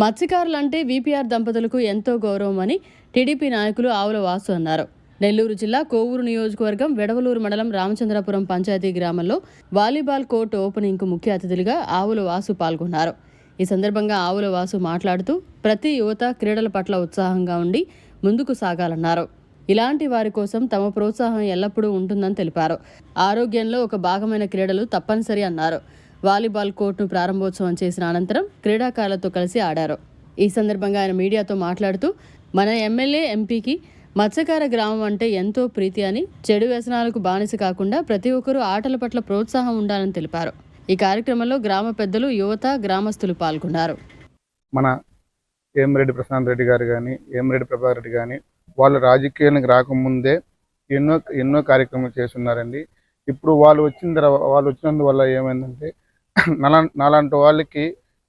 మత్స్యకారులంటే VPR దంపతులకు ఎంతో గౌరవం అని టీడీపీ నాయకులు ఆవుల వాసు అన్నారు. నెల్లూరు జిల్లా కోవూరు నియోజకవర్గం వెడవలూరు మండలం రామచంద్రపురం పంచాయతీ గ్రామంలో వాలీబాల్ కోర్టు ఓపెనింగ్కు ముఖ్య అతిథులుగా ఆవుల వాసు పాల్గొన్నారు. ఈ సందర్భంగా ఆవుల వాసు మాట్లాడుతూ ప్రతి యువత క్రీడల పట్ల ఉత్సాహంగా ఉండి ముందుకు సాగాలన్నారు. ఇలాంటి వారి కోసం తమ ప్రోత్సాహం ఎల్లప్పుడూ ఉంటుందని తెలిపారు. ఆరోగ్యంలో ఒక భాగమైన క్రీడలు తప్పనిసరి అన్నారు. వాలీబాల్ కోర్టును ప్రారంభోత్సవం చేసిన అనంతరం క్రీడాకారులతో కలిసి ఆడారు. ఈ సందర్భంగా ఆయన మీడియాతో మాట్లాడుతూ మన ఎమ్మెల్యే ఎంపీకి మత్స్యకార గ్రామం అంటే ఎంతో ప్రీతి అని చెడు వ్యసనాలకు బానిస కాకుండా ప్రతి ఒక్కరూ ఆటల పట్ల ప్రోత్సాహం ఉండాలని తెలిపారు. ఈ కార్యక్రమంలో గ్రామ పెద్దలు యువత గ్రామస్తులు పాల్గొన్నారు. మన ఏమిరెడ్డి ప్రశాంత్ రెడ్డి గారు కానీ ఏమిరెడ్డి ప్రభాకర్ రెడ్డి కానీ వాళ్ళు రాజకీయానికి రాకముందే ఎన్నో ఎన్నో కార్యక్రమాలు చేస్తున్నారండి. ఇప్పుడు వాళ్ళు వచ్చిన తర్వాత వాళ్ళు వచ్చినందువల్ల ఏమైందంటే నలా నాలాంటి వాళ్ళకి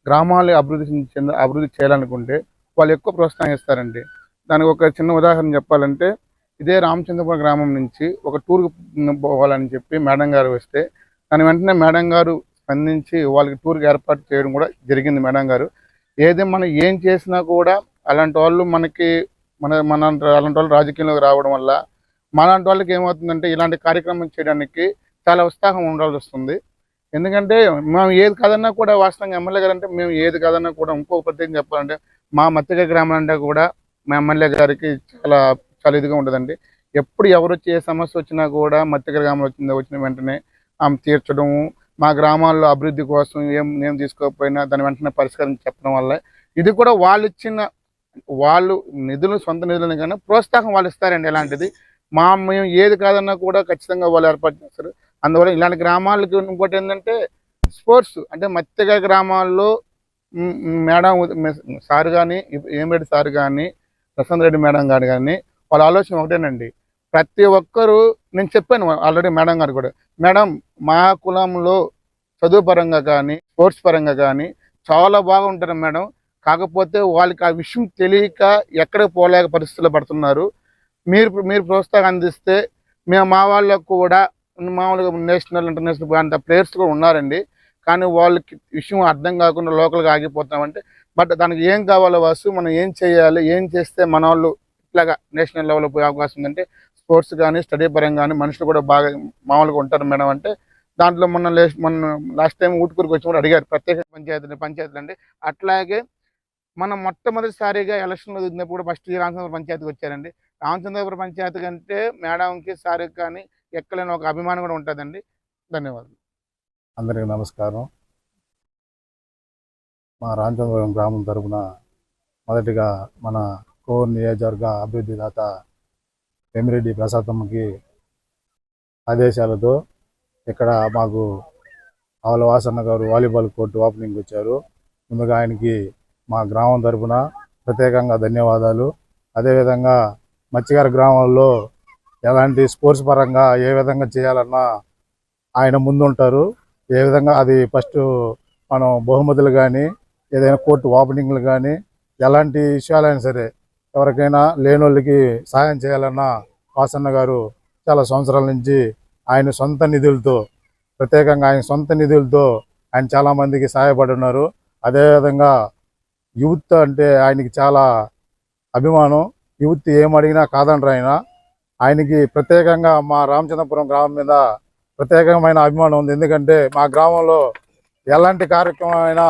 గ్రామాలు అభివృద్ధి చెంద అభివృద్ధి చేయాలనుకుంటే వాళ్ళు ఎక్కువ ప్రోత్సాహిస్తారండి దానికి ఒక చిన్న ఉదాహరణ చెప్పాలంటే ఇదే రామచంద్రపురం గ్రామం నుంచి ఒక టూర్కి పోవాలని చెప్పి మేడం గారు వస్తే దాని వెంటనే మేడం గారు స్పందించి వాళ్ళకి టూర్కి ఏర్పాటు చేయడం కూడా జరిగింది మేడం గారు. ఏది మనం ఏం చేసినా కూడా అలాంటి వాళ్ళు మనకి మన మన అలాంటి వాళ్ళు రాజకీయంలోకి రావడం వల్ల మనలాంటి వాళ్ళకి ఏమవుతుందంటే ఇలాంటి కార్యక్రమం చేయడానికి చాలా ఉత్సాహం ఉండాల్సి వస్తుంది. ఎందుకంటే మేము ఏది కాదన్నా కూడా వాస్తవంగా ఎమ్మెల్యే గారు అంటే మేము ఏది కాదన్నా కూడా ఇంకో ప్రత్యేకం చెప్పాలంటే మా మత్తిక గ్రామం అంటే కూడా మా ఎమ్మెల్యే గారికి చాలా చాలా ఇదిగా ఉంటుందండి. ఎప్పుడు ఎవరు వచ్చి ఏ సమస్య వచ్చినా కూడా మత్తిక గ్రామం వచ్చిందో వచ్చిన వెంటనే ఆమె తీర్చడము మా గ్రామాల్లో అభివృద్ధి కోసం ఏం నేను తీసుకోకపోయినా దాని వెంటనే పరిష్కారం చెప్పడం వల్ల ఇది కూడా వాళ్ళు ఇచ్చిన వాళ్ళు నిధులు సొంత నిధులను కానీ ప్రోత్సాహం వాళ్ళు ఇస్తారండి. ఇలాంటిది మా మేము ఏది కాదన్నా కూడా ఖచ్చితంగా వాళ్ళు ఏర్పాటు చేస్తారు. అందువల్ల ఇలాంటి గ్రామాలకు ఇంకోటి ఏంటంటే స్పోర్ట్స్ అంటే మత్తిగా గ్రామాల్లో మేడం సార్ కానీ ఏమిరెడ్డి సార్ కానీ ప్రశాంత్ రెడ్డి మేడం గారు కానీ వాళ్ళ ఆలోచన ఒకటేనండి. ప్రతి ఒక్కరూ నేను చెప్పాను ఆల్రెడీ మేడం గారు కూడా మేడం మా కులంలో చదువు పరంగా కానీ స్పోర్ట్స్ పరంగా కానీ చాలా బాగుంటారు మేడం. కాకపోతే వాళ్ళకి ఆ విషయం తెలియక ఎక్కడికి పోలేక పరిస్థితులు పడుతున్నారు. మీరు మీరు ప్రోత్సాహం అందిస్తే మేము మా వాళ్ళకు కూడా మామూలుగా నేషనల్ ఇంటర్నేషనల్ అంత ప్లేయర్స్ కూడా ఉన్నారండి. కానీ వాళ్ళకి విషయం అర్థం కాకుండా లోకల్గా ఆగిపోతామంటే బట్ దానికి ఏం కావాలో వాసు మనం ఏం చేయాలి ఏం చేస్తే మన వాళ్ళు ఇట్లాగా నేషనల్ లెవెల్లో పోయే అవకాశం ఉందంటే స్పోర్ట్స్ కానీ స్టడీ పరంగా కానీ మనుషులు కూడా బాగా మామూలుగా ఉంటారు మేడం అంటే దాంట్లో మొన్న లేస్- మొన్న లాస్ట్ టైం ఊటుకూరికి వచ్చినప్పుడు అడిగారు ప్రత్యేక పంచాయతీ పంచాయతీలు అండి అట్లాగే మనం మొట్టమొదటిసారిగా ఎలక్షన్లో దిగినప్పుడు ఫస్ట్ రామచంద్ర పంచాయతీకి వచ్చారండి. రామచంద్రపురం పంచాయతీ కంటే మేడంకి సార్కి కానీ ఎక్కలేని ఒక అభిమానం కూడా ఉంటుందండి. ధన్యవాదాలు. అందరికీ నమస్కారం. మా రామచంద్రపురం గ్రామం తరఫున మొదటిగా మన కోర్ నియోజకవర్గ అభివృద్ధి దాత వేమిరెడ్డి ప్రసాదమ్మకి ఆదేశాలతో ఇక్కడ మాకు ఆవుల వాసన్న గారు వాలీబాల్ కోర్టు ఓపెనింగ్ వచ్చారు. ముందుగా ఆయనకి మా గ్రామం తరఫున ప్రత్యేకంగా ధన్యవాదాలు. అదేవిధంగా మత్స్యగారి గ్రామంలో ఎలాంటి స్పోర్ట్స్ పరంగా ఏ విధంగా చేయాలన్నా ఆయన ముందుంటారు. ఏ విధంగా అది ఫస్ట్ మనం బహుమతులు కానీ ఏదైనా కోర్టు ఓపెనింగ్లు కానీ ఎలాంటి విషయాలైనా సరే ఎవరికైనా లేనోళ్ళకి సాయం చేయాలన్నా వాసన్న గారు చాలా సంవత్సరాల నుంచి ఆయన సొంత నిధులతో ప్రత్యేకంగా ఆయన సొంత నిధులతో ఆయన చాలామందికి సహాయపడున్నారు అదేవిధంగా యూత్ అంటే ఆయనకి చాలా అభిమానం. యూత్ ఏమడిగినా కాదంటారు ఆయన. ఆయనకి ప్రత్యేకంగా మా రామచంద్రపురం గ్రామం మీద ప్రత్యేకమైన అభిమానం ఉంది. ఎందుకంటే మా గ్రామంలో ఎలాంటి కార్యక్రమం అయినా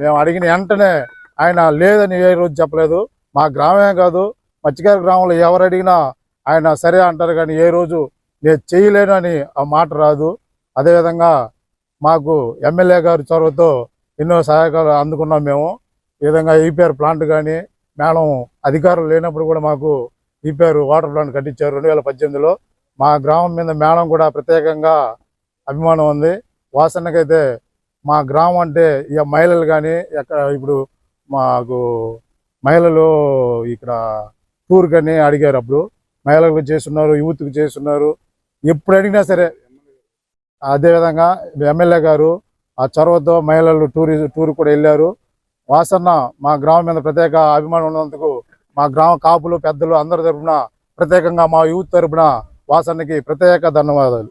మేము అడిగిన వెంటనే ఆయన లేదని ఏ రోజు చెప్పలేదు. మా గ్రామమే కాదు మత్స్యకారి గ్రామంలో ఎవరు అడిగినా ఆయన సరే అంటారు కానీ ఏ రోజు నేను చేయలేను అని ఆ మాట రాదు. అదేవిధంగా మాకు ఎమ్మెల్యే గారి చొరవతో ఎన్నో సహాయకాలు అందుకున్నాం మేము. ఈ విధంగా ఈపీఆర్ ప్లాంట్ కానీ మేడం అధికారులు లేనప్పుడు కూడా మాకు ఈపీఆర్ వాటర్ ప్లాంట్ కట్టించారు రెండు వేల పద్దెనిమిదిలో. మా గ్రామం మీద మేడం కూడా ప్రత్యేకంగా అభిమానం ఉంది. వాసనకైతే మా గ్రామం అంటే ఇక మహిళలు కానీ ఎక్కడ ఇప్పుడు మాకు మహిళలు ఇక్కడ టూర్ కానీ అడిగారు అప్పుడు. మహిళలకు చేస్తున్నారు యూత్కి చేస్తున్నారు. ఎప్పుడు అడిగినా సరే అదేవిధంగా ఎమ్మెల్యే గారు ఆ చొరవతో మహిళలు టూరి టూర్ కూడా వెళ్ళారు. వాసన్న మా గ్రామం మీద ప్రత్యేక అభిమానం ఉన్నందుకు మా గ్రామ కాపులు పెద్దలు అందరి తరపున ప్రత్యేకంగా మా యూత్ తరపున వాసన్నకి ప్రత్యేక ధన్యవాదాలు.